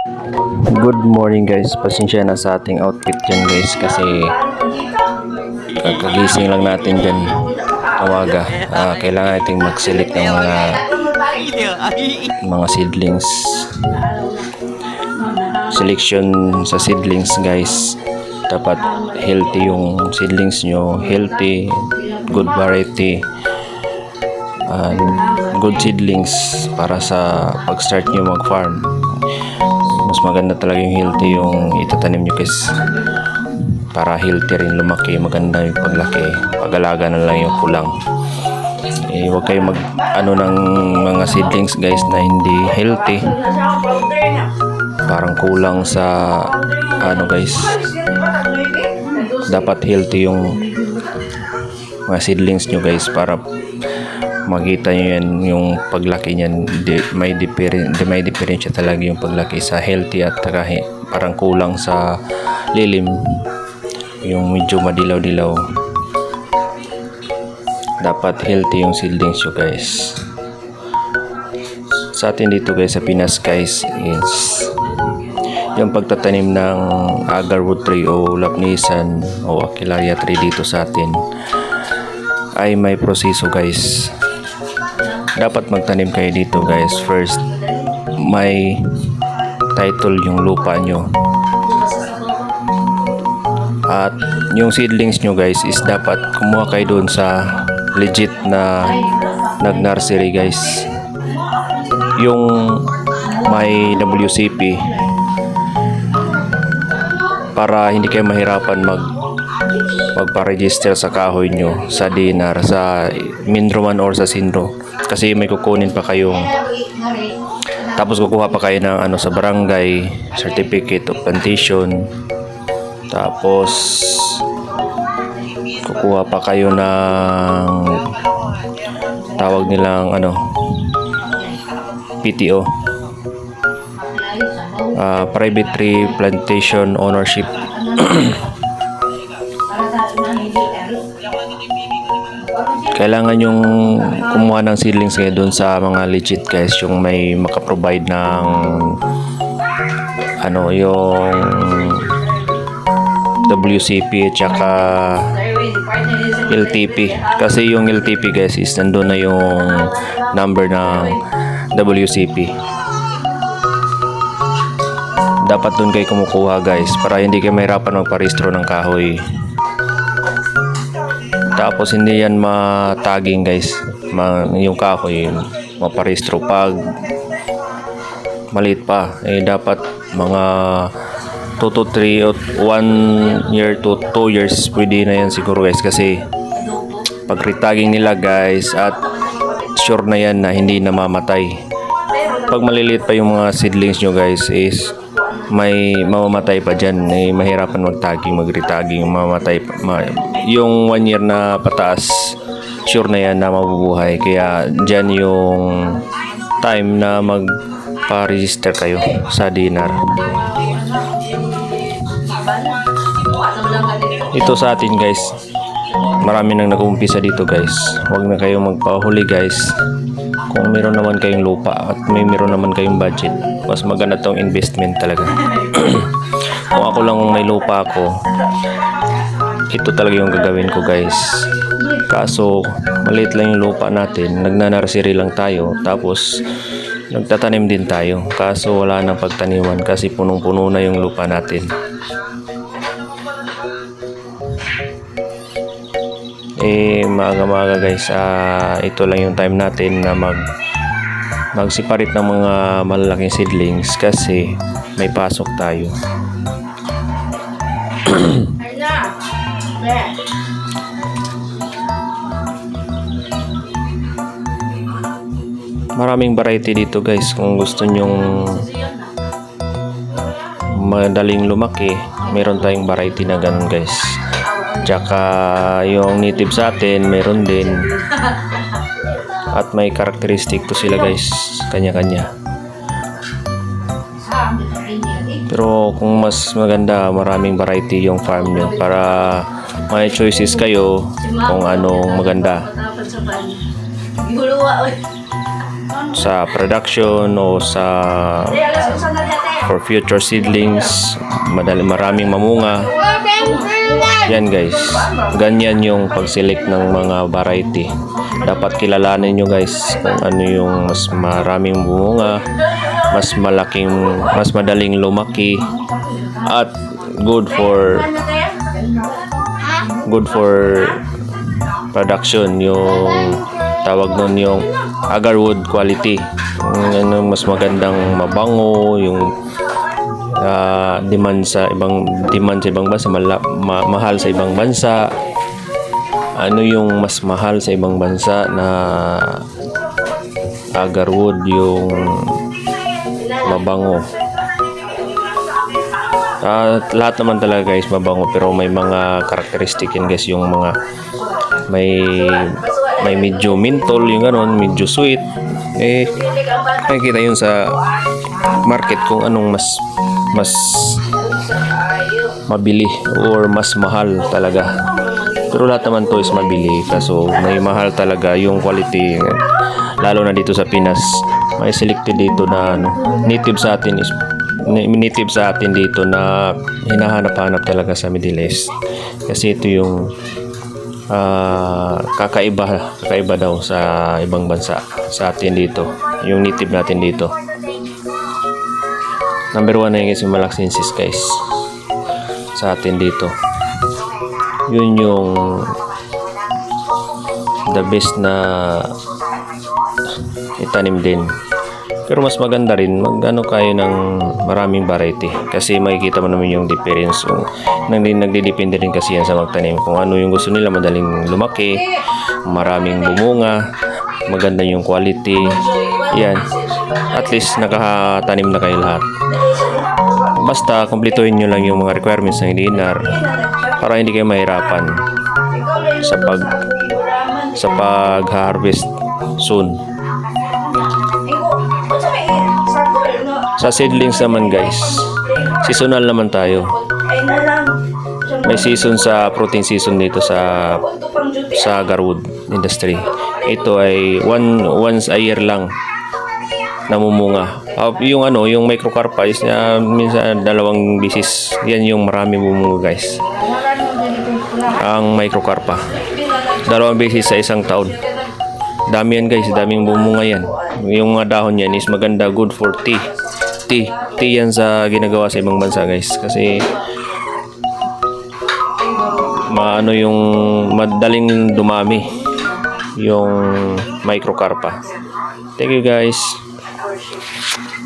Good morning guys. Pasensya na sa ating outfit dyan guys kasi kakagising lang natin dyan umaga. Ah, kailangan nating mag-select ng mga mga seedlings. Selection sa seedlings guys. Dapat healthy yung seedlings nyo. Healthy, good variety, and good seedlings para sa pag-start nyo mag-farm maganda talaga yung healthy yung itatanim nyo guys. Para healthy rin lumaki maganda yung paglaki. Pag-alaga na lang yung kulang. Eh, huwag kayo mag ano ng mga seedlings guys na hindi healthy. Parang kulang sa ano guys. Dapat healthy yung mga seedlings nyo guys para makita nyo yan yung paglaki niyan di, may different di, may diferensya talaga yung paglaki sa healthy at saka parang kulang sa lilim. Yung medyo madilaw-dilaw. Dapat healthy yung seedlings nyo guys. Sa atin dito guys sa Pinas guys is yung pagtatanim ng agarwood tree o lapnisan o aquilaria tree dito sa atin ay may proseso guys dapat magtanim kayo dito guys. First may title yung lupa nyo. At yung seedlings nyo guys is dapat kumuha kayo doon sa legit na nag nursery guys. Yung may WCP para hindi kayo mahirapan mag magpa-register sa kahoy nyo sa dinar sa Mindro man or sa Sindro. Kasi may kukunin pa kayong tapos kukuha pa kayo ng ano sa barangay certificate of plantation tapos kukuha pa kayo ng tawag nilang ano PTO ah, private tree plantation ownership kailangan yung kumuha ng seedlings ngayon doon sa mga legit guys yung may makaprovide ng ano yung WCP at saka LTP kasi yung LTP guys is nandun na yung number ng WCP dapat doon kayo kumukuha guys para hindi kayo mahirapan magparehistro ng kahoy tapos hindi yan mataging guys. Ma, yung kahoy maparehistro pag maliit pa. Eh dapat mga 2 to 3 or 1 year to 2 years pwede na yan siguro guys. Kasi pag retaging nila guys at sure na yan na hindi namamatay. Pag maliliit pa yung mga seedlings nyo guys is may mamamatay pa dyan. Eh, mahirapan magtaging magretaging mamamatay pa. Ma- yung one year na pataas sure na yan na mabubuhay. Kaya dyan yung time na magpa-register kayo sa dinar ito sa atin guys. Marami nang nag-uumpisa dito guys. Huwag na kayong magpahuli guys kung meron naman kayong lupa at may meron naman kayong budget mas maganda tong investment talaga. Kung ako lang may lupa ako ito talaga yung gagawin ko guys. Kaso maliit lang yung lupa natin. Nagnanarsery lang tayo tapos nagtatanim din tayo. Kaso wala nang pagtaniman kasi punong-puno na yung lupa natin eh maaga-maaga guys. Ah, ito lang yung time natin na mag magsiparit ng mga malalaking seedlings kasi may pasok tayo. Maraming variety dito guys kung gusto nyong madaling lumaki. Meron tayong variety na ganun guys tsaka yung native sa atin meron din. At may karakteristik to sila guys. Kanya-kanya. Pero kung mas maganda maraming variety yung farm nyo. Para may choices kayo kung anong maganda. Sa production o sa for future seedlings, madali, maraming mamunga. Yan guys, ganyan yung pag-select ng mga variety. Dapat kilalanin nyo guys kung ano yung mas maraming bumunga, mas malaking, mas madaling lumaki, at good for good for production yung tawag nun yung agarwood quality yung ano, mas magandang mabango yung ah, demand sa ibang demand sa ibang bansa mala- ma- mahal sa ibang bansa. Ano yung mas mahal sa ibang bansa na agarwood yung mabango? Ah, lahat naman talaga guys mabango pero may mga karakteristik yan guys yung mga may may medyo mentol yung ganon medyo sweet. Eh makikita yun sa market kung anong mas mas mabili or mas mahal talaga. Pero lahat naman to is mabili kaso may mahal talaga yung quality. Lalo na dito sa Pinas may selected dito na ano, native sa atin is native sa atin dito na hinahanap-hanap talaga sa Middle East. Kasi ito yung ah, kakaiba kakaiba daw sa ibang bansa sa atin dito yung native natin dito number one na yun guys yung Malaxensis guys. Sa atin dito. Yun yung the best na itanim din. Pero mas maganda rin mag ano kayo ng maraming variety. Kasi makikita mo naman yung difference. So, nang nagdidepende rin kasi yan sa magtanim. Kung ano yung gusto nila madaling lumaki maraming bumunga maganda yung quality. Yan at least nakatanim na kayo lahat. Basta kumpletuhin nyo lang yung mga requirements ng dinar para hindi kayo mahirapan sa pag sa pag-harvest soon. Sa seedlings naman guys. Seasonal naman tayo. May season sa protein season dito sa sa Garwood industry. Ito ay one once a year lang namumunga. Ah, yung ano yung microcarpa is na minsan dalawang bisis. Yan yung marami bumunga guys. Ang microcarpa. Dalawang beses sa isang taon. Dami yan guys. Daming bumunga yan. Yung mga dahon yan is maganda good for tea. Tea tea yan sa ginagawa sa ibang bansa guys. Kasi maano yung madaling dumami yung microcarpa. Thank you guys hoje.